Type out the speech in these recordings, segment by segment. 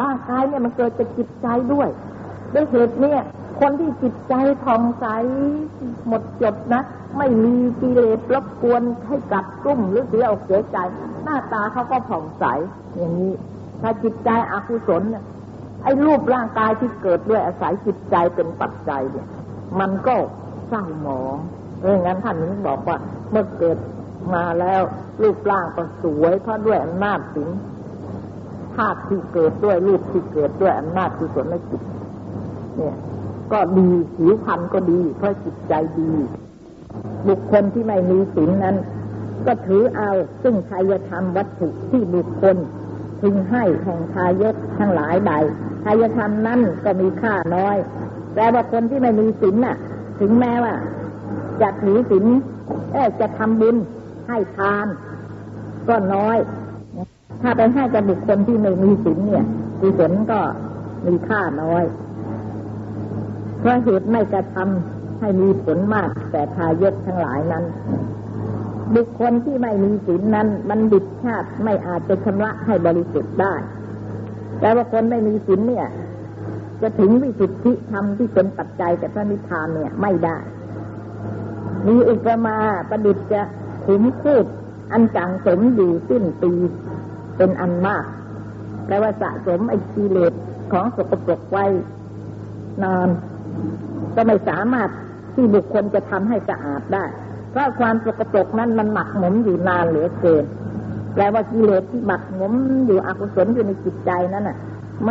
ร่างกายเนี่ยมันเกิดจากจิตใจด้วยด้วยเหตุเนี่ย คนที่จิตใจท่องใสหมดจดนะ ไม่มีกิเลสรบกวนให้กัดกุ้มหรือเสียอกเสียใจ หน้าตาเขาก็ผ่องใส อย่างนี้ ถ้าจิตใจอกุศลเนี่ยไอ้รูปร่างกายที่เกิดด้วยอาศัยจิตใจเป็นปัจจัยเนี่ย มันก็เศร้าหมองเอองั้นท่านนี้บอกว่า เมื่อเกิดมาแล้วรูปร่างก็สวยเพราะด้วยอำนาจสิง ธาตุที่เกิดด้วยรูปที่เกิดด้วยอำนาจกุศลจิต เนี่ย ก็ดีผิวพรรณก็ดี เพราะจิตใจดี บุคคลที่ไม่มีศีลนั้น ก็ถือเอาซึ่งทายธรรมวัตถุที่บุคคลพึงให้แห่งทายกทั้งหลายใดทายธรรมนั้นก็มีค่าน้อยแต่ว่าคนที่ไม่มีศีลน่ะ ถึงแม้ว่าจะถือศีลเออจะทำบุญให้ทาน ก็น้อย ถ้าไปให้กับบุคคลที่ไม่มีศีลเนี่ยกุศลก็มีค่าน้อย เพราะเหตุไม่กระทำให้มีผลมาก แต่ทายกทั้งหลายนั้น บุคคลที่ไม่มีศีลนั้น มันดิดชาติไม่อาจจะชำระให้บริสุทธิ์ได้ แต่ว่าคนไม่มีศีลเนี่ย จะถึงวิสุทธิธรรมที่เป็นปัจจัยแต่พระนิพพานเนี่ยไม่ได้ มีอุปมาประดิษฐ์จะขุมคูดอันจังสมอยู่สิ้นปี เป็นอันมากแปลว่าสะสมไอ้กิเลสของสกปรกไว้นานก็ไม่สามารถที่บุคคลจะทำให้สะอาดได้ เพราะความสกปรกนั้นมันหมักหมมอยู่นานเหลือเกิน แปลว่ากิเลสที่หมักหมมอยู่อกุศลอยู่ในจิตใจนั้นน่ะ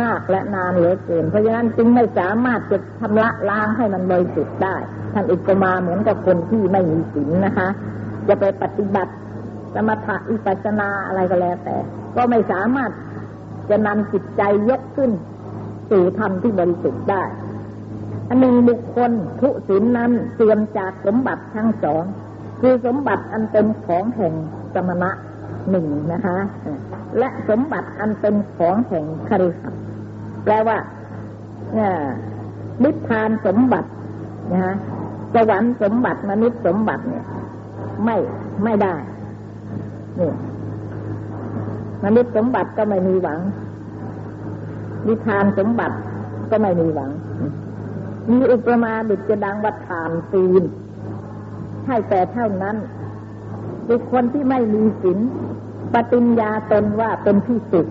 มากและนานเหลือเกิน เพราะฉะนั้นจึงไม่สามารถจะชำระล้างให้มันบริสุทธิ์ได้ ท่านอุปมาเหมือนกับคนที่ไม่มีศีลนะคะ จะไปปฏิบัติ สมถะอิปัสนาอะไรก็แล้วแต่ ก็ไม่สามารถจะนำจิตใจยกขึ้น สู่ธรรมที่บริสุทธิ์ได้ อันหนึ่งบุคคลทุศีลนั้นเสื่อมจากสมบัติทั้งสอง คือสมบัติอันเป็นของแห่งสมณะหนึ่งนะคะ และสมบัติอันเป็นของแห่งคฤหัสถ์แปลว่านิพพานสมบัตินะฮะสวรรค์สมบัติมนุษย์สมบัติเนี่ย ไม่ไม่ได้ นี่มนุษย์สมบัติก็ไม่มีหวังนิทานสมบัติก็ไม่มีหวัง มีอุปมาดุจจะดังวัดฐานตีนให้แต่เท่านั้นบุคคลที่ไม่มีศีลปฏิญญาตนว่าเป็นที่สุด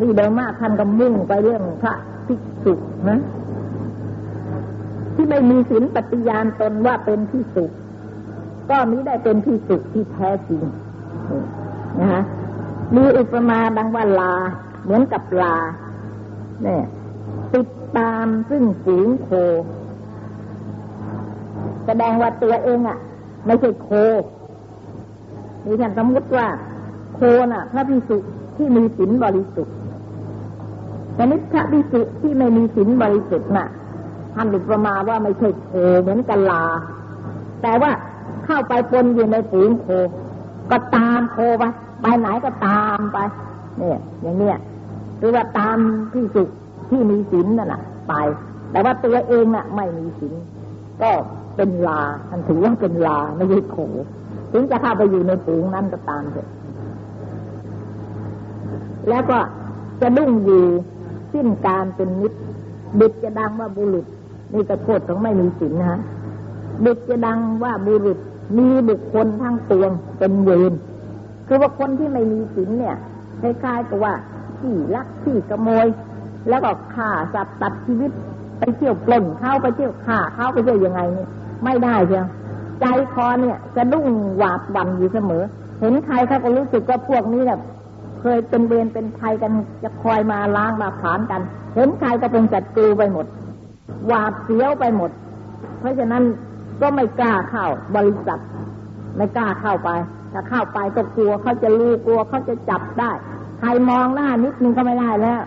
นี่เดิมมากท่านก็มุ่งไปเรื่องพระภิกษุนะที่ไม่มีศีลปฏิญาณตนว่าเป็นที่สุดก็มิได้เป็นที่สุดที่แท้จริง นะฮะมีอุปมาดังว่าลา เหมือนกับลาเนี่ยติดตามซึ่งฝูงโค แสดงว่าตัวเองอะ ไม่ใช่โคนี่ท่านสมมติว่า โคน่ะ พระพิสุที่มีศีลบริสุทธิ์แต่นิพระพิสุที่ไม่มีศีลบริสุทธิ์น่ะท่านอุปมาว่าไม่ใช่โคเหมือนกับลา แต่ว่าเข้าไปปนอยู่ในฝูงโค ก็ตามโคไปไปไหนก็ตามไป เนี่ย อย่างเนี้ยหรือว่าตามที่สุที่มีศีลนั่นแหละไป แต่ว่าตัวเองน่ะ ไม่มีศีลก็เป็นลาท่านถือว่าเป็นลาไม่ใช่โขถึงจะเข้าไปอยู่ในฝูงนั้นก็ตามเถอะแล้วก็จะดุ้งอยู่สิ้นการเป็นนิดบุตรจะดังว่าบุรุษนี่ก็โทษของไม่มีศีลนะฮะบุตรจะดังว่าบุรุษ มีบุคคลทั้งตวงเป็นเวรคือว่าคนที่ไม่มีศีลเนี่ยคล้ายๆกับว่าที่ลักที่ขโมย แล้วก็ฆ่าสัตว์ตัดชีวิตไปเที่ยวปล้นเข้าไปเที่ยวฆ่าเข้าไปเที่ยวยังไงเนี่ยไม่ได้เชียวใจคอเนี่ยจะดุ้งหวาดหวั่นอยู่เสมอ เห็นใครเขาก็รู้สึกว่าพวกนี้เนี่ยเคยเป็นเวรเป็นภัยกันจะคอยมาล้างมาผานกัน เห็นใครก็เป็นศัตรูไปหมดหวาดเสียวไปหมด เพราะฉะนั้น ก็ไม่กล้าเข้าบริษัท ไม่กล้าเข้าไป ถ้าเข้าไปก็กลัวเขาจะรู้กลัวเขาจะจับได้ ใครมองหน้านิดนึงก็ไม่ได้แล้ว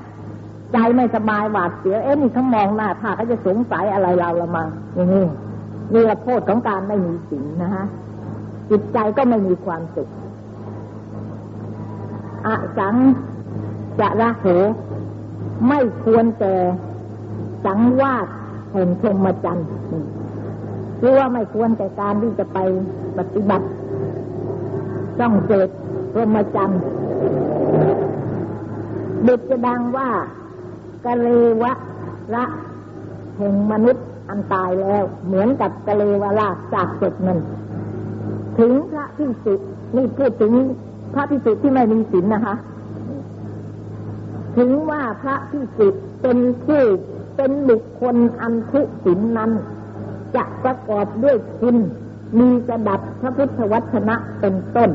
ใจไม่สบายหวาดเสียวเอ๊ะนี่เขามองหน้าถ้าเขาจะสงสัยอะไรเราละมังอย่างนี้นี่ละโทษของการไม่มีศีลนะฮะจิตใจก็ไม่มีความสุขอสังจะระโหไม่ควรแต่สังวาสแห่งชมจันทร์ หรือว่าไม่ควรแต่การที่จะไปปฏิบัติ ต้องเกิดรมจันทร์ดุจจะดังว่ากะเลวะละแห่งมนุษย์อันตายแล้ว เหมือนกับกะเลวะละจากศพมันถึงพระพิสุนี่พูดถึงพระพิสุที่ไม่มีศีลนะคะ ถึงว่าพระพิสุเป็นผู้เป็นบุคคลอันทุศีลนั้น จะประกอบด้วยคุณมีสดับพระพุทธวจนะเป็นต้น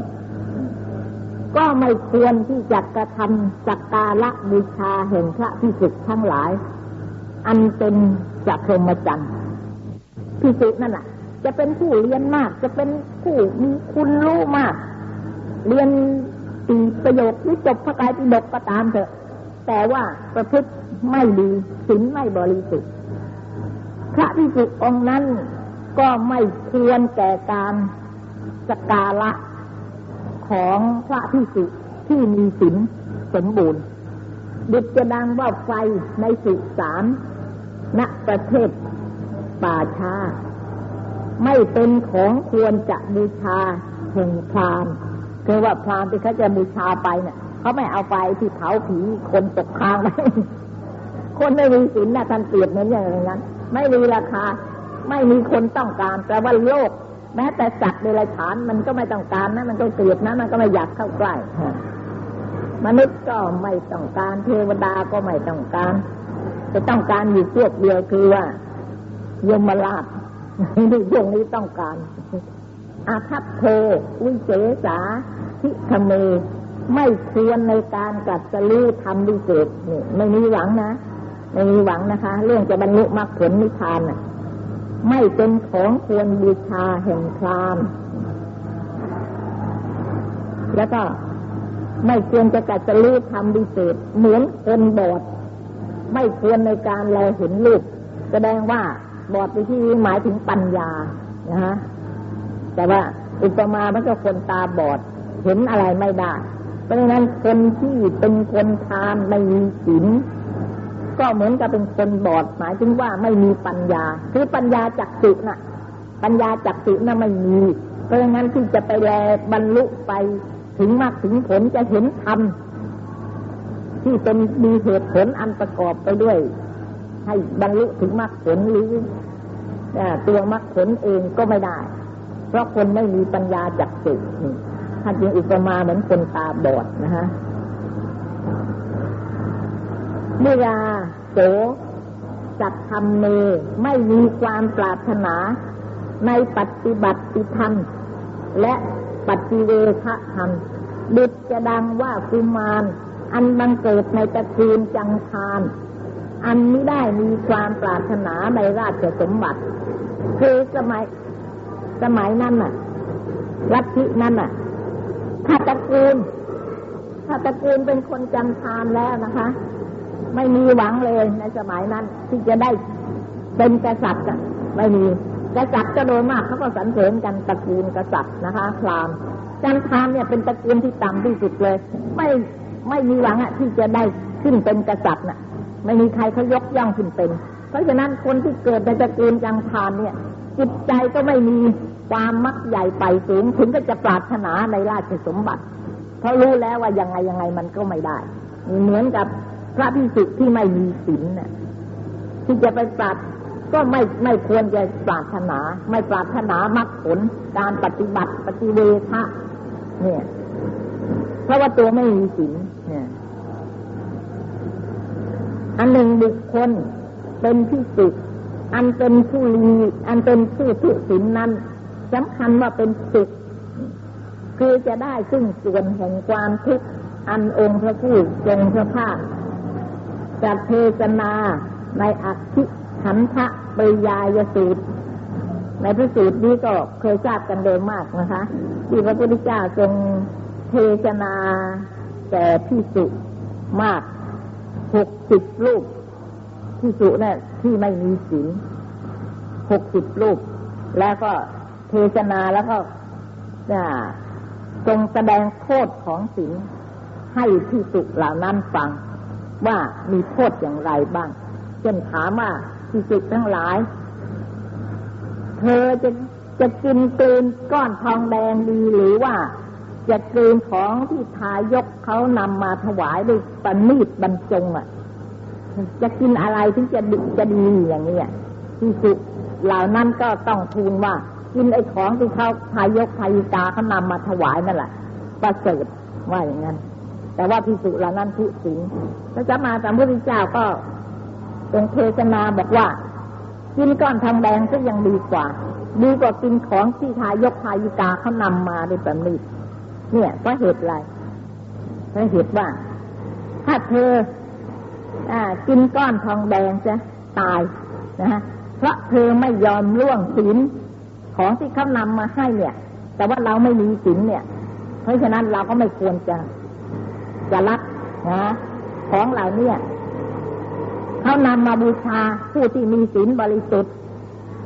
ก็ไม่ควรที่จะกระทำสักการะบูชาแห่งพระพิสุทั้งหลาย อันเป็นจักรมจันทร์พิสุนั่นแหละจะเป็นผู้เรียนมาก จะเป็นผู้มีคุณรู้มาก เรียนตีประโยคหรือจบพระกายปิฎกก็ตามเถอะ แต่ว่าประพฤติไม่ดีศีลไม่บริสุทธิ์ พระพิสุองค์นั้นก็ไม่ควรแก่การสกาละของพระพิสุที่มีศีลสมบูรณ์ดุจจะดังว่าไฟในสุสานณประเทศป่าชา ไม่เป็นของควรจะบูชาแห่งพรามคือว่าพรามที่เขาจะบูชาไปเนี่ยเขาไม่เอาไปที่เผาผีคนตกค้างไปคนไม่มีศีลนะท่านเปรียบเหมือนอย่างนั้น ไม่มีราคา ไม่มีคนต้องการแต่ว่าโลก แม้แต่สัตว์เดรัจฉานมันก็ไม่ต้องการนะมันก็เกลียดนะมันก็ไม่อยากเข้าใกล้มนุษย์ก็ไม่ต้องการเทวดาก็ไม่ต้องการ จะต้องการอยู่พวกเดียวคือว่ายมราชนี่พวกนี้ต้องการอาทัพโทวิเศษาทิคเมไม่ควรในการกัดสรู้ทำวิเศษนี่ไม่มีหวังนะ ไม่มีหวังนะคะ เรื่องจะบรรลุมรรคผลนิพพานน่ะ ไม่เป็นของควรบูชาแห่งพรามแล้วก็ไม่ควรจะกัดสรู้ทำวิเศษเหมือนคนบอด ไม่ควรในการแลเห็นลูกแสดงว่าบอดไปที่หมายถึงปัญญานะฮะแต่ว่าอุปมามันก็คนตาบอด เห็นอะไรไม่ได้ เพราะฉะนั้นคนที่เป็นคนทานไม่มีศีล ก็เหมือนกับเป็นคนบอดหมายถึงว่าไม่มีปัญญา คือปัญญาจักสุน่ะ ปัญญาจักสุน่ะไม่มี เพราะฉะนั้นที่จะไปแลบรรลุไปถึงมากถึงผลจะเห็นธรรมที่เป็นมีเหตุผลอันประกอบไปด้วย ให้บรรลุถึงมรรคผลหรือตัวมรรคผลเองก็ไม่ได้ เพราะคนไม่มีปัญญาจักสุท่านจึงอุปมาเหมือนคนตาบอดนะฮะ เมื่อโสจัดทำเมไม่มีความปรารถนาในปฏิบัติธรรม และปฏิเวทธรรมดุจจะดังว่ากุมาร อันบังเกิดในตระกูลจังทาน อันไม่ได้มีความปรารถนาในราชสมบัติ คือสมัยสมัยนั้นน่ะลัทธินั้นน่ะถ้าตระกูลถ้าตระกูลเป็นคนจันทานแล้วนะคะ ไม่มีหวังเลยในสมัยนั้น ที่จะได้เป็นกษัตริย์ไม่มีกษัตริย์ก็โดยมากเขาก็สรรเสริญกันตระกูลกษัตริย์นะคะพราหมณ์จันทานเนี่ยเป็นตระกูลที่ต่ำที่สุดเลย ไม่ไม่มีหวังอะที่จะได้ขึ้นเป็นกษัตริย์น่ะ ไม่มีใครเขายกย่องขึ้นเป็น เพราะฉะนั้นคนที่เกิดในตระกูลจันทานเนี่ย จิตใจก็ไม่มีความมักใหญ่ไปสูงถึงก็จะปรารถนาในราชสมบัติเพราะรู้แล้วว่ายังไงยังไงมันก็ไม่ได้ เหมือนกับ พระพิสุที่ไม่มีศีลน่ะ ที่จะไปปราก็ไม่ไม่ควรจะปรารถนา ไม่ปรารถนามรรคผลการปฏิบัติปฏิเวทะเนี่ย เพราะว่าตัวไม่มีศีลเนี่ย อันหนึ่งบุคคลเป็นที่สุดอันเป็นผู้ลีอันเป็นผู้ทุศีลนั้นสำคัญว่าเป็นสุขคือจะได้ซึ่งส่วนแห่งความทุกข์อันองค์พระผู้ทรงพระภาค จัดเทศนาในอักขิขันธะปริยายสูตร ในพระสูตรนี้ก็เคยทราบกันโดยมากนะคะ ที่พระพุทธเจ้าทรงเทศนาแก่พิสุมากหกสิบรูปพิสุเนี่ยที่ไม่มีศีลหกสิบรูป แล้วก็เทศนาแล้วก็ทรงแสดงโทษของศีลให้พิสุเหล่านั้นฟัง ว่ามีโทษอย่างไรบ้าง เช่นถามว่าพิสุทั้งหลาย เธอจะจะกินกลืนก้อนทองแดงดีหรือว่า จะกลืนของที่ทายกเขานำมาถวายด้วยปณีตบรรจงอะ จะกินอะไรถึงจะดีจะดีอย่างนี้ที่สุเหล่านั้นก็ต้องทูลว่า กินไอ้ของที่เขาทายกทายิกาเขานำมาถวายนั่นแหละประเสริฐว่าอย่างนั้น แต่ว่าพิสุเหล่านั้นทุสิงพระเจ้ามาสามพุทธเจ้าก็เป็นเทศนาบอกว่า กินก้อนทองแดงก็ยังดีกว่า ดีกว่ากินของที่ทายกทายิกาเขานำมาในแบบนี้เนี่ยเพราะเหตุอะไรเพราะเหตุว่า ถ้าเธออกินก้อนทองแดงจะตายนะฮะเพราะเธอไม่ยอมล่วงศีลของที่เขานำมาให้เนี่ย แต่ว่าเราไม่มีศีลเนี่ย เพราะฉะนั้นเราก็ไม่ควรจะ จะรับนะของเหล่านี้เขานำมาบูชาผู้ที่มีศีลบริสุทธิ์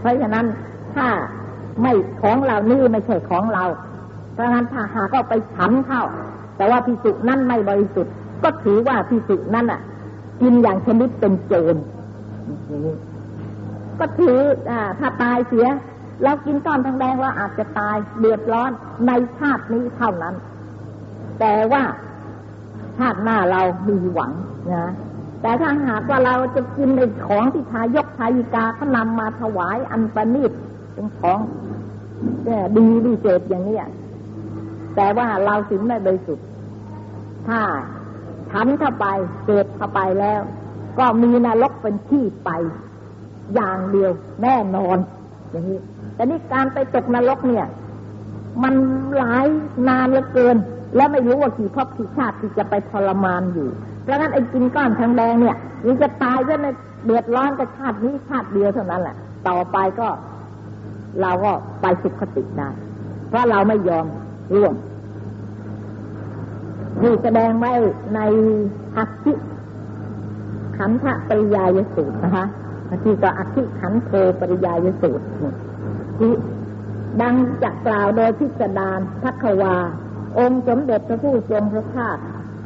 เพราะฉะนั้นถ้าไม่ของเหล่านี้ไม่ใช่ของเรา เพราะฉะนั้นถ้าหากก็ไปฉันเข้า แต่ว่าพิสุนั่นไม่บริสุทธิ์ ก็ถือว่าพิสุนั่นอะ กินอย่างชนิดเป็นโจรก็ถืออ่าถ้าตายเสียเรากินก้อนทองแดงเราอาจจะตายเดือดร้อนในชาตินี้เท่านั้น แต่ว่า ชาติหน้าเรามีหวังนะแต่ถ้าหากว่าเราจะกินในของที่ทายกทายิกาเขานำมาถวายอันประณีตเป็นของดีดีเจตอย่างนี้แต่ว่าเราสิงไม่บริสุทธิ์ถ้าฉันเข้าไปเกิดเข้าไปแล้ว ก็มีนรกเป็นที่ไป อย่างเดียวแน่นอน อย่างนี้แต่นี่การไปตกนรกเนี่ย มันหลายนานเหลือเกิน แล้วไม่รู้ว่ากี่พบกี่ชาติที่จะไปทรมานอยู่ เพราะงั้นไอ้กินก้อนทางแดงเนี่ยมันจะตายก็ในเดือดร้อนกับชาตินี้ชาติเดียวเท่านั้นแหละ ต่อไปก็เราก็ไปสุขติได้ เพราะเราไม่ยอมร่วมที่แสดงไว้ในอักขิขันธปริยายสูตรนะคะที่ก็อักขิขันโทปริยายสูตรที่ดังจักกล่าวโดยพิสดารพักวา องค์สมเด็จพระผู้ทรงพระภาค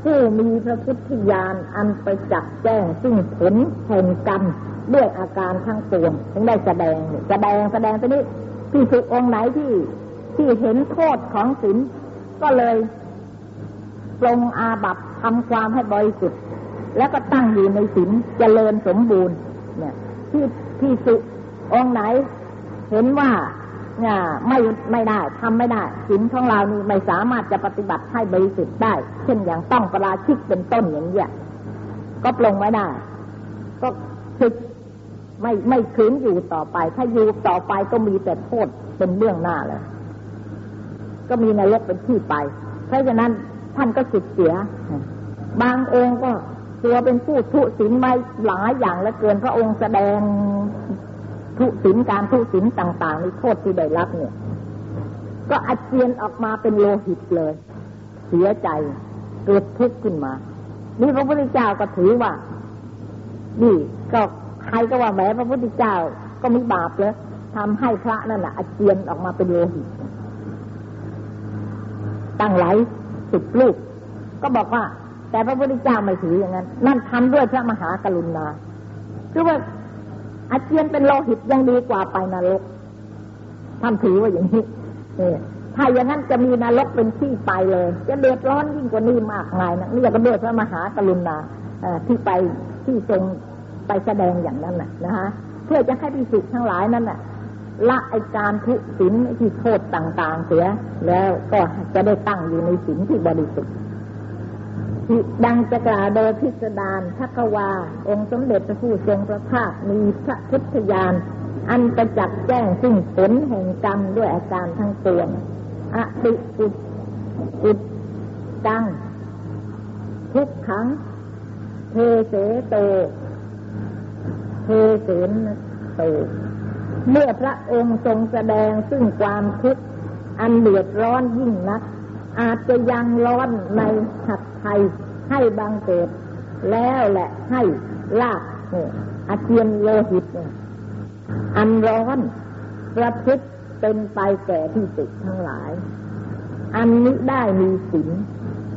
ผู้มีพระพุทธญาณอันไปจักแจ้งซึ่งผลแห่งกรรมด้วยอาการทั้งปวงถึงได้แสดงแสดงแสดงตอนนี้ที่สุองค์ไหนที่ที่เห็นโทษของศีลก็เลยปรงอาบัตทำความให้บริสุทธิ์แล้วก็ตั้งอยู่ในศีลเจริญสมบูรณ์ เนี่ย ที่ที่สุองค์ไหน เห็นว่า เนี่ยไม่ไม่ได้ทำไม่ได้ศีลของเรานี่ไม่สามารถจะปฏิบัติให้บริสุทธิ์ได้ เช่นอย่างต้องประราชิกเป็นต้นอย่างเงี้ยก็ปรงไม่ได้ ก็ศึกไม่ไม่ขืนอยู่ต่อไป ถ้าอยู่ต่อไปก็มีแต่โทษเป็นเรื่องหน้าเลยก็มีนรกเป็นที่ไป เพราะฉะนั้นท่านก็สิทเสีย บางองค์ก็ตัวเป็นผู้ทุศีลไม่หลายอย่างและเกินพระองค์แสดง ทุศีลการทุศีลต่างๆในโทษที่ได้รับเนี่ย ก็อาเจียนออกมาเป็นโลหิตเลย เสียใจเกิดทุกข์ขึ้นมา นี่พระพุทธเจ้าก็ถือว่า นี่ก็ใครก็ว่าแม้พระพุทธเจ้าก็มีบาปเลยทำให้พระนั่นแหละอาเจียนออกมาเป็นโลหิต ตั้งไหลสิบลูก ก็บอกว่า แต่พระพุทธเจ้าไม่ถืออย่างนั้น นั่นทำด้วยพระมหากรุณา คือว่า อาเจียนเป็นโลหิตยังดีกว่าไปนรก ท่านถือว่าอย่างนี้เนี่ยถ้าอย่างนั้นจะมีนรกเป็นที่ไปเลย จะเดือดร้อนยิ่งกว่านี้มากมายนะนี่ก็ด้วยพระมหากรุณาที่ไปที่ทรงไปแสดงอย่างนั้นนะนะฮะเพื่อจะให้พิสุทั้งหลายนั้นน่ะละไอการทุศีลที่โทษต่าง ๆ เสีย แล้วก็จะได้ตั้งอยู่ในศีลที่บริสุทธิ์ ดังจะกล่าวโดยพิสดารทักวา องค์สมเด็จพระผู้ทรงพระภาคมีพระพุทธญาณอันประจักษ์แจ้งซึ่งผลแห่งกรรมด้วยอาการทั้งปวงอติอุดอุดตัง ทุกขัง เทเสโต เทเสนโต เมื่อพระองค์ทรงแสดงซึ่งความทุกข์อันเดือดร้อนยิ่งนัก อาจจะยังร้อนในหัดไทยให้บังเกิด แล้วแหละให้ลากเนี่ยอาเจียนโลหิตเนี่ยอันร้อนประพฤติเป็นไปแก่ที่สุดทั้งหลาย อันนี้ได้มีศีล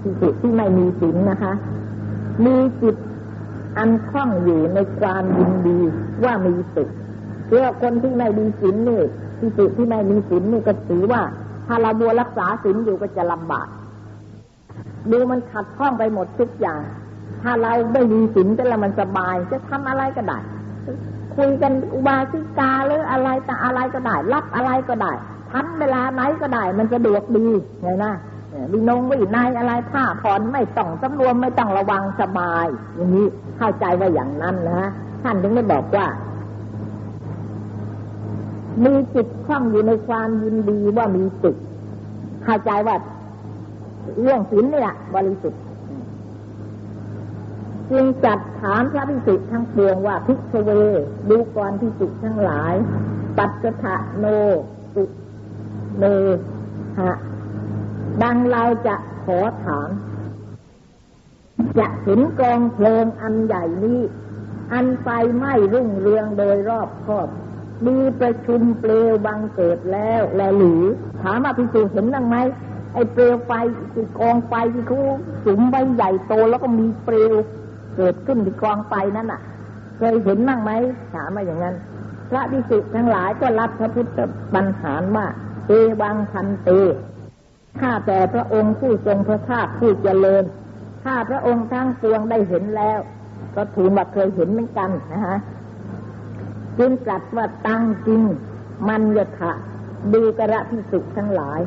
ที่สุดที่ไม่มีศีลนะคะ มีจิตอันคล่องอยู่ในความยินดีว่ามีสุขเพื่อคนที่ไม่มีศีลนี่ที่สุดที่ไม่มีศีลนี่ก็ถือว่า ถ้าเราบัวรักษาศีลอยู่ก็จะลำบาก ดูมันขัดข้องไปหมดทุกอย่าง ถ้าเราไม่มีศีลแต่ละมันสบาย จะทำอะไรก็ได้ คุยกันอุบาสิกาหรืออะไรแต่อะไรก็ได้ รับอะไรก็ได้ทำเวลาไหนก็ได้ มันสะดวกดีไงนะวินงวินายอะไรผ้าผ่อนไม่ต้องสำรวมไม่ต้องระวังสบาย อย่างนี้เข้าใจว่าอย่างนั้นนะท่านถึงได้บอกว่า มีจิตคล่องอยู่ในความยินดีว่ามีสุขเข้าใจว่าเรื่องศีลเนี่ยบริสุทธิ์จึงจัดถามพระพิสุทั้งปวงว่าพิกเวดูกรพิสุทั้งหลาย ปัจจทะโนสุเมหะดังเราจะขอถาม จะเห็นกองเพลิงอันใหญ่นี้ อันไฟไหม้รุ่งเรืองโดยรอบครอบ มีประชุมเปลวบังเกิดแล้วแลหรือ ถามว่าพิสูจเห็นบ้างไหมไอ้เปลวไฟกองไฟที่เขาสุมไว้ใหญ่โตแล้วก็มีเปลวเกิดขึ้นที่กองไฟนั่นน่ะ เคยเห็นบ้างไหมถามมาอย่างนั้น พระพิสุทั้งหลายก็รับพระพุทธบัญหารว่าเอวังพันเตข้าแต่พระองค์ผู้ทรงพระภาคผู้เจริญข้าพระองค์ทั้งปวงได้เห็นแล้ว ก็ถือว่าเคยเห็นเหมือนกันนะฮะ จึงตรัสว่าตั้งจริง มันยถะดูกระพิสุทั้งหลาย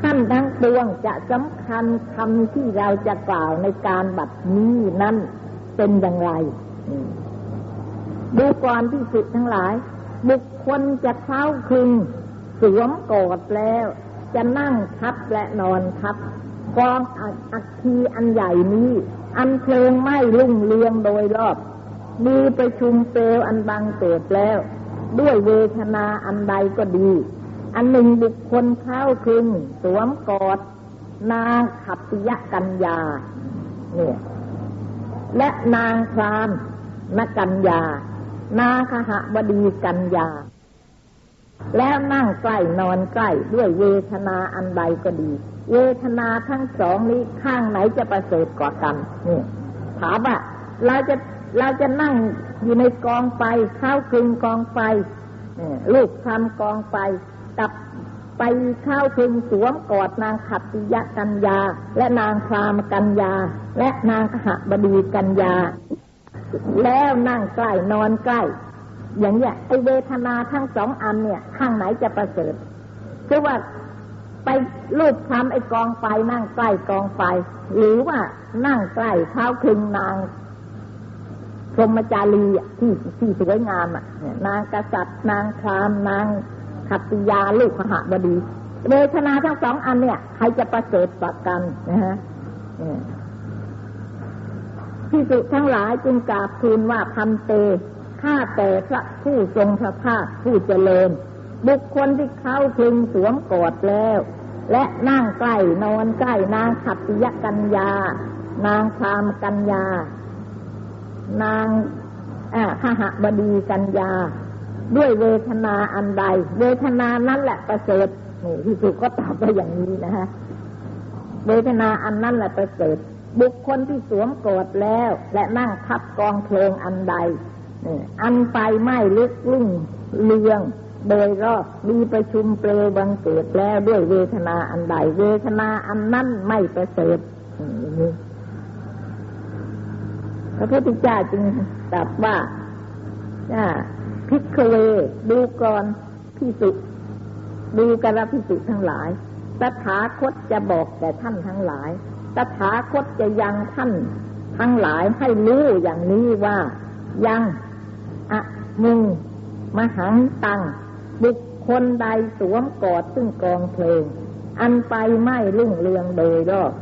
ท่านทั้งปวงจะสำคัญคำที่เราจะกล่าวในการบัดนี้นั้นเป็นอย่างไร ดูก่อนที่สุดทั้งหลาย บุคคลจะเข้าคึงสวมกอดแล้ว จะนั่งทับและนอนทับกองอักคีอันใหญ่นี้ อันเพลิงไหม้รุ่งเรืองโดยรอบ มีประชุมเปลวอันบังเกิดแล้ว ด้วยเวทนาอันใดก็ดี อันหนึ่งบุคคลเข้าคึงสวมกอด นางขับปิยกัญญา เนี่ย และนางครามนกัญญา นาคหบดีกัญญา แล้วนั่งใกล้นอนใกล้ด้วยเวทนาอันใดก็ดี เวทนาทั้งสองนี้ข้างไหนจะประเสริฐกว่ากันนี่ถามว่าเราจะ เราจะนั่งอยู่ในกองไฟเข้าคึงกองไฟลูกทำกองไฟกับไปเข้าคึงสวมกอดนางขัตติยะกัญญา และนางครามกัญญา และนางขหบดีกัญญา แล้วนั่งใกล้นอนใกล้ อย่างเนี้ยไอเวทนาทั้งสองอันเนี่ยข้างไหนจะประเสริฐคือว่าไปลูบคำไอกองไฟนั่งใกล้กองไฟ หรือว่านั่งใกล้เท้าคึงนาง พรหมจารีที่ที่สวยงามอะนางกษัตริย์ นางครามนางขัตติยาลูกขหบดีเวทนาทั้งสองอันเนี่ยใครจะประเสริฐกว่ากันนะฮะที่สุทั้งหลายจึงกราบทูลว่าพันเตข้าแต่พระผู้ทรงพระภาคผู้เจริญ บุคคลที่เข้าถึงสวมกอดแล้ว และนั่งใกล้นอนใกล้นางขัตติยกัญญา นางคามกัญญา นางขหบดีกัญญา ด้วยเวทนาอันใด เวทนานั้นแหละประเสริฐนี่ที่สุก็ตอบไปอย่างนี้นะฮะเวทนาอันนั้นแหละประเสริฐบุคคลที่สวมกอดแล้ว และนั่งทับกองเพลิงอันใดอันไฟไหม้ลึกลุ่งเลือง โดยรอบมีประชุมเปลวบังเกิดแล้วด้วยเวทนาอันใด เวทนาอันนั้นไม่ประเสริฐ ระพุทธเจ้าจึงตรัสว่าพิกเวดูก่อนพิสุดูกระพิสุทั้งหลายตถาคตจะบอกแก่ท่านทั้งหลายตถาคตจะยังท่านทั้งหลายให้รู้อย่างนี้ว่า ยังอะมึงมหังตัง บุคคลใดสวมกอดซึ่งกองเพลงอันไปไม่รุ่งเรืองโดยรอบ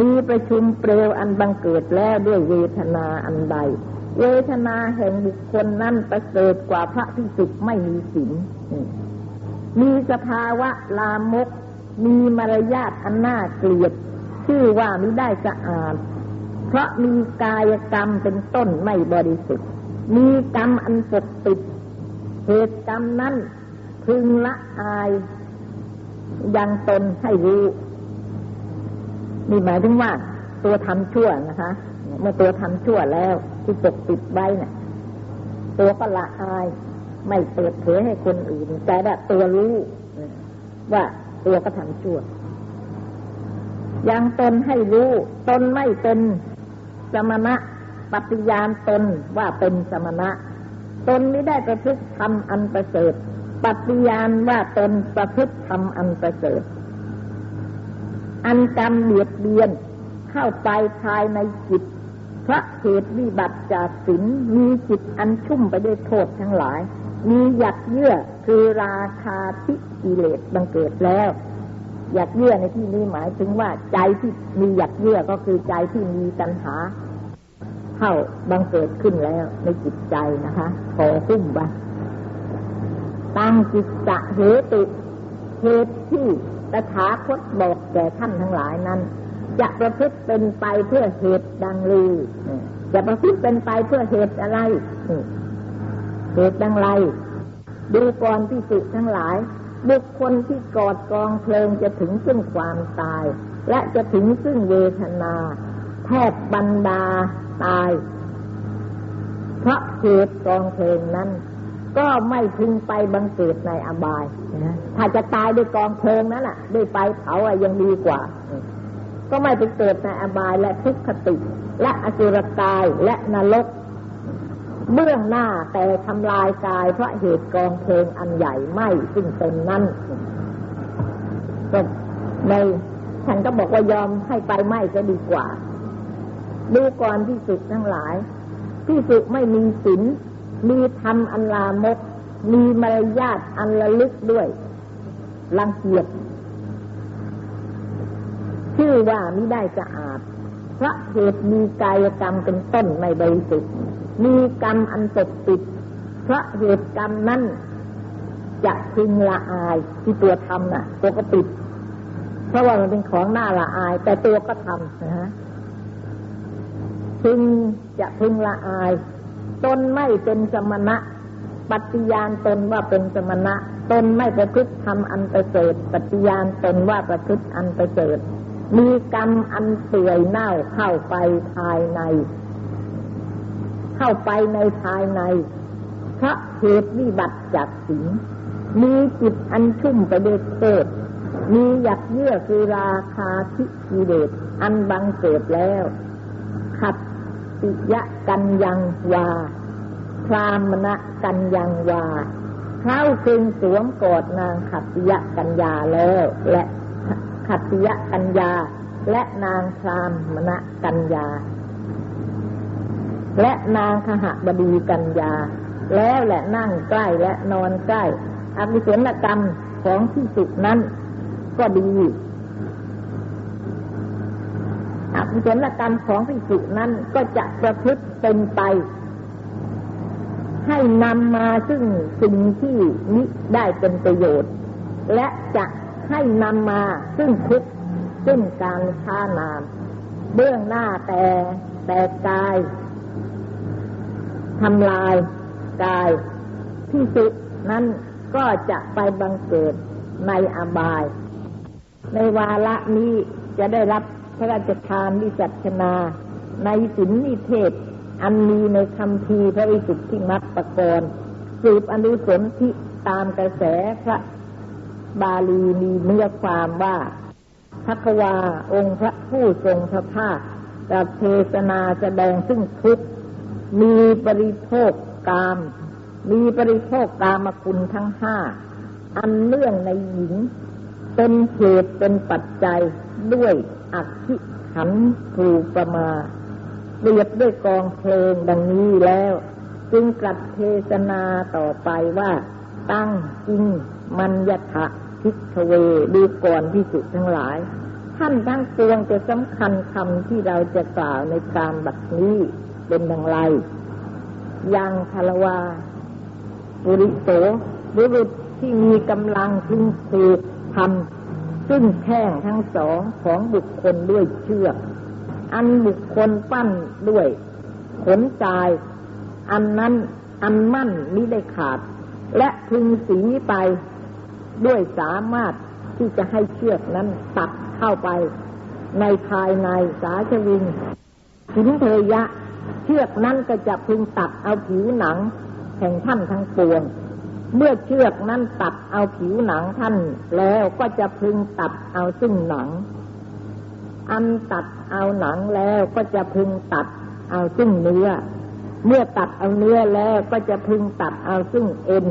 มีประชุมเปลวอันบังเกิดแล้วด้วยเวทนาอันใด เวทนาแห่งบุคคลนั้นประเสริฐกว่าพระพิสุไม่มีสินมีสภาวะลามก มีมารยาทอันน่าเกลียด ชื่อว่ามิได้สะอาด เพราะมีกายกรรมเป็นต้นไม่บริสุทธิ์ มีกรรมอันปกปิด เหตุกรรมนั้นพึงละอายยังตนให้รู้ นี่หมายถึงว่าตัวทำชั่วนะคะ เมื่อตัวทำชั่วแล้วที่ปกปิดไว้นะ่ะ ตัวก็ละอาย ไม่เปิดเผยให้คนอื่นแต่แบบตัวรู้ ว่าตัวก็ทำชั่วยังตนให้รู้ ตนไม่เป็นสมณะปฏิญาณตนว่าเป็นสมณะ ตนไม่ได้ประพฤติทำอันประเสริฐปฏิญาณว่าตนประพฤติทำอันประเสริฐ อันกรรมเบียดเบียนเข้าไปภายในจิตพระเหตุวิบัติจากศีลมีจิตอันชุ่มไปด้วยโทษทั้งหลาย มีหยักเยื่อคือราคาทิกิเลสบังเกิดแล้วหยักเยื่อในที่นี้หมายถึงว่าใจที่มีหยักเยื่อก็คือใจที่มีตัณหา เข้าบังเกิดขึ้นแล้วในจิตใจนะคะขอหุ้มไปตั้งจิตจะเหตุเหตุที่ ตถาคตบอกแก่ท่านทั้งหลายนั้น จะประพฤติเป็นไปเพื่อเหตุดังลือจะประพฤติเป็นไปเพื่อเหตุอะไร เหตุดังไร ดูก่อนที่สุทั้งหลาย บุคคลที่กอดกองเพลิงจะถึงซึ่งความตาย และจะถึงซึ่งเวทนา แทบบรรดาตาย เพราะเหตุกองเพลิงนั้น ก็ไม่พึงไปบังเกิดในอบายถ้าจะตายด้วยกองเพลิงนั้นอะ ด้วยไฟเผาอะยังดีกว่า ก็ไม่ไปเกิดในอบายและทุกขติ และอสุรกายและนรกเบื้องหน้าแต่ทำลายกายเพราะเหตุกองเพลิงอันใหญ่ไหมซึ่งเป็นนั้นก็ในฉันก็บอกว่ายอมให้ไปไหมจะดีกว่า ดูก่อนที่สุดทั้งหลายที่สุดไม่มีศีล มีธรรมอันลามก มีมารยาทอันระลึกด้วยรังเกียจชื่อว่าไมิได้สะอาดเพราะเหตุมีกายกรรมเป็นต้นไม่บริสุทธิ์มีกรรมอันตกติด เพราะเหตุกรรมนั้นจะพึงละอายที่ตัวทำน่ะ ตัวก็ติด เพราะว่ามันเป็นของหน้าละอาย แต่ตัวก็ทำนะฮะพึงจะพึงละอาย ตนไม่เป็นสมณะ ปฏิญาณตนว่าเป็นสมณะ ตนไม่ประพฤติทำอันประเสริฐปฏิญาณตนว่าประพฤติอันประเสริฐมีกรรมอันเปื่อยเน่าเข้าไปภายใน เข้าไปในภายในเพราะเหตุวิบัติจากสิ่งมีจิตอันชุ่มไปด้วยเทศมีหยักเยื่อคือราคาทิกิเดชอันบังเกิดแล้ว ขัด ติยะกันยังวาพรามณะกันยังวาเข้าคึงสวมกอดนางขัตติยะกัญญาแล้วและขัตติยะกัญญา และนางพรามณะกัญญา และนางขหบดีกัญญา แล้วแหละนั่งใกล้และนอนใกล้อภิเษนกรรมของที่สุดนั้น ก็ดี อภิเษนกรรมของที่สุนั้นก็จะประพฤติเป็นไป ให้นำมาซึ่งสิ่งที่นิได้เป็นประโยชน์ และจะให้นำมาซึ่งทุกซึ่งการช้านาม เบื้องหน้าแต่แต่กายทำลายกายที่สุดนั้นก็จะไปบังเกิดในอบาย ในวาระนี้จะได้รับ พระราชทานวิจัชนา ในสินนิเทศ อันมีในคำพีพระวิสุทธิมัตปกรณ์สืบอนุสนที่ตามกระแสพระบาลีมีเนื้อความว่าพระควาองค์พระผู้ทรงพระภาคกับเทศนาแสดงซึ่งทุกมีบริโภคกาม มีบริโภคกามคุณทั้งห้า อันเนื่องในหญิง เป็นเหตุเป็นปัจจัยด้วย อักขิขันถูประมา เปรียบด้วยกองเพลงดังนี้แล้ว จึงกลัดเทศนาต่อไปว่า ตั้งจริงมันยถะพิกเวดูก่อนพิสุทั้งหลาย ท่านทั้งปวงจะสำคัญคำที่เราจะกล่าวในการบัดนี้เป็นดังไร ยังคารวาบุริโสบุรุษที่มีกำลังพึงสืบทำ ซึ่งแท่งทั้งสองของบุคคลด้วยเชือก อันบุคคลปั้นด้วยขนจาย อันนั้นอันมั่นมิได้ขาด และพึงสีไปด้วยสามารถที่จะให้เชือกนั้นตัดเข้าไป ในภายในสาชวินหินเทยะ เชือกนั้นก็จะพึงตัดเอาผิวหนัง แห่งท่านทั้งปวง เมื่อเชือกนั้นตัดเอาผิวหนังท่านแล้วก็จะพึงตัดเอาซึ่งหนัง อันตัดเอาหนังแล้วก็จะพึงตัดเอาซึ่งเนื้อ เมื่อตัดเอาเนื้อแล้วก็จะพึงตัดเอาซึ่งเอ็น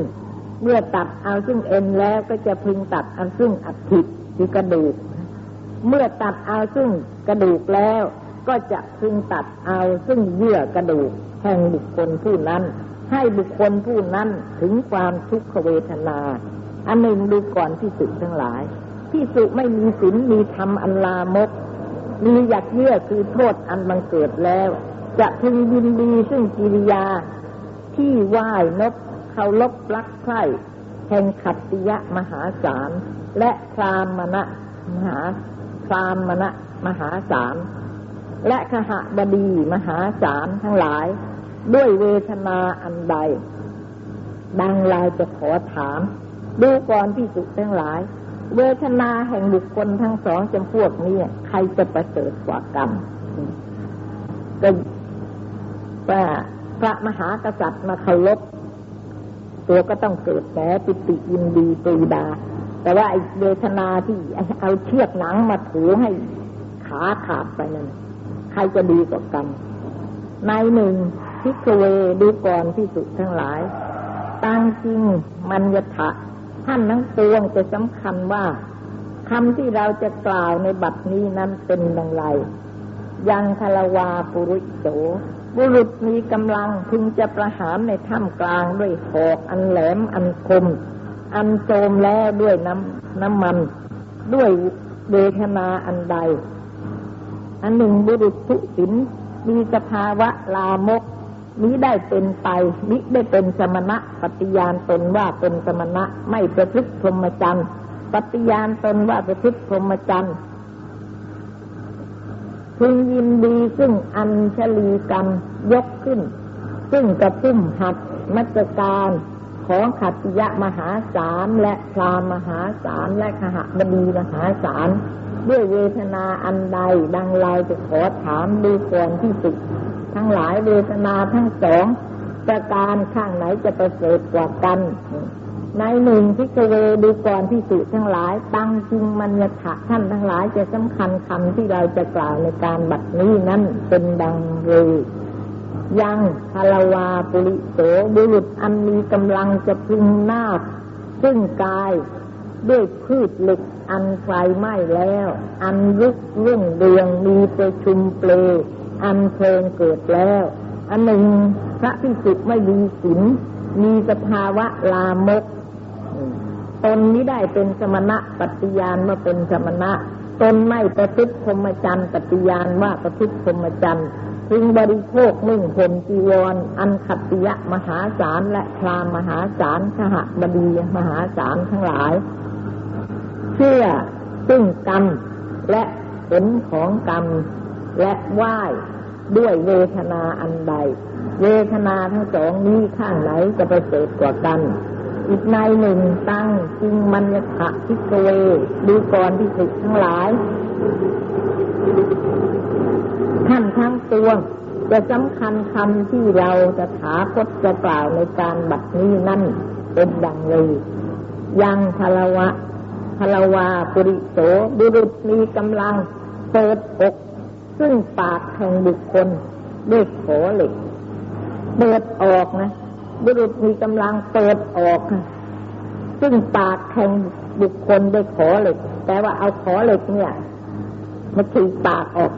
เมื่อตัดเอาซึ่งเอ็นแล้วก็จะพึงตัดเอาซึ่งอัฐิคือกระดูก เมื่อตัดเอาซึ่งกระดูกแล้ว ก็จะพึงตัดเอาซึ่งเยื่อกระดูกแห่งบุคคลผู้นั้น ให้บุคคลผู้นั้นถึงความทุกขเวทนา อันหนึ่งดูก่อนที่สุดทั้งหลายที่สุไม่มีศีลมีธรรมอันลามก มีหยักเยื่อคือโทษอันบังเกิดแล้ว จะพึงยินดีซึ่งกิริยา ที่ไหว้นบเคารพรักใคร่แห่งขัตติยะมหาศาลและพรามณะมหาพรามณะมหาศาลและขหบดีมหาศาลทั้งหลาย ด้วยเวทนาอันใด ดังลายจะขอถาม ดูก่อนที่สุทั้งหลาย เวทนาแห่งบุคคลทั้งสองจำพวกนี้ใครจะประเสริฐกว่ากันก็ว่าพระมหากษัตริย์มาเคารพตัวก็ต้องเกิดแผลปิติยินดีปรีดา แต่ว่าไอ้เวทนาที่เอาเชือกหนังมาถูให้ขาขาดไปนั่นใครจะดีกว่ากัน ในหนึ่ง พิกเวดูก่อนที่สุดทั้งหลายตั้งจริงมันยถะท่านทั้งปวงจะสำคัญว่าคำที่เราจะกล่าวในบัดนี้นั้นเป็นดังไร ยังคารวาปุริโส บุรุษมีกำลังพึงจะประหารในถ้ำกลางด้วยหอกอันแหลมอันคม อันโจมแล้วด้วยน้ำน้ำมัน ด้วยเวทนาอันใด อันหนึ่งบุรุษทุศินมีสภาวะลามก มิได้เป็นไป มิได้เป็นสมณะ ปฏิญาณตนว่าเป็นสมณะ ไม่ประพฤติพรหมจรรย์ ปฏิญาณตนว่าประพฤติพรหมจรรย์พึงยินดีซึ่งอัญชลีกรรมยกขึ้น ซึ่งกระพุ่มหัดมัจการของขัตติยะมหาศาลและพรามมหาศาลและขหบดีมหาศาลด้วยเวทนาอันใดดังลายจะขอถามดูก่อนที่สุด ทั้งหลายเวทนาทั้งสองประการข้างไหนจะประเสริฐกว่ากัน ในหนึ่งพิกเวดูก่อนที่สุทั้งหลาย ตั้งจริงมันยถะท่านทั้งหลายจะสำคัญคำที่เราจะกล่าวในการบัดนี้นั้นเป็นดังเลยยังพลาวาปุริโสบุรุษอันมีกำลังจะพึงนาบซึ่งกายด้วยพืชเหล็กอันไฟไหม้แล้ว อันยุกรุ่งเรืองมีประชุมเปล อันเพลิงเกิดแล้ว อันหนึ่งพระพิสุไม่มีศีลมีสภาวะลามกตนนี้ได้เป็นสมณะปฏิญาณว่าเป็นสมณะ ตนไม่ประพฤติพรหมจรรย์ปฏิญาณว่าประพฤติพรหมจรรย์พึงบริโภคนุ่งห่มจีวร อันขัตติยะมหาศาลและพรามมหาศาลขหบดีมหาศาลทั้งหลาย เชื่อซึ่งกรรมและผลของกรรม และไหว้ด้วยเวทนาอันใด เวทนาทั้งสองนี้ข้างไหนจะประเสริฐกว่ากัน อีกในหนึ่งตั้งจริงมัญญะพิกเวดูก่อนที่สุดทั้งหลายท่านทั้งตัวจะสำคัญคำที่เราจะถาคตจะกล่าวในการบัดนี้นั่นเป็นดังเลย ยังพลวะพลวาปุริโสบุรุษมีกำลังเปิดอก ซึ่งปากแห่งบุคคลด้วยขอเหล็ก เปิดออกนะบุรุษมีกำลังเปิดออกซึ่งปากแห่งบุคคลด้วยขอเหล็ก แต่ว่าเอาขอเหล็กเนี่ยมาถีปากออก